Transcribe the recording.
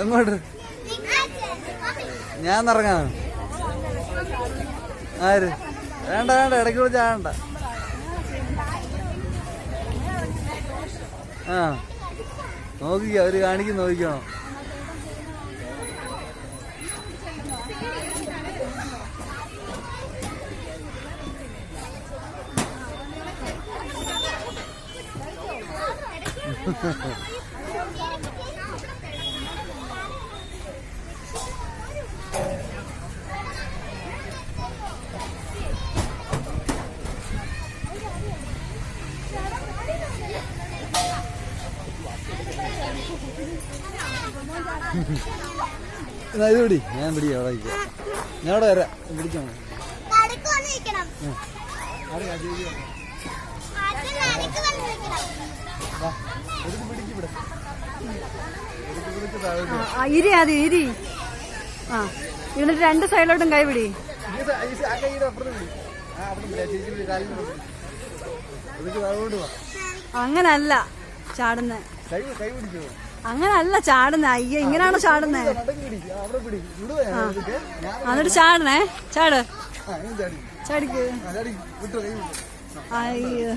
എങ്ങോട്ട്? ഞാൻ ഇറങ്ങാ ആര്? വേണ്ട വേണ്ട ഇടയ്ക്ക് വിളിച്ച് വേണ്ട ആ. നോക്കിക്കോ അവർ കാണിക്കും നോക്കിക്കണോ. എന്നാ ഇത് പിടി. ഞാൻ പിടി അവിടെ നിൽക്കാം ഞാൻ അവിടെ വരാം. പിടിക്ക് ഇരി അത് ഇരി. ആ എന്നിട്ട് രണ്ട് സൈഡിലോട്ടും കൈ പിടി. അങ്ങനല്ല ചാടുന്നേ. കൈ കൈ പിടിച്ചോ അങ്ങനല്ല ചാടുന്ന. അയ്യോ ഇങ്ങനാണോ ചാടുന്നേ? അന്നിട്ട് ചാടണേ. ചാട്. ചാടിക്ക്. അയ്യോ.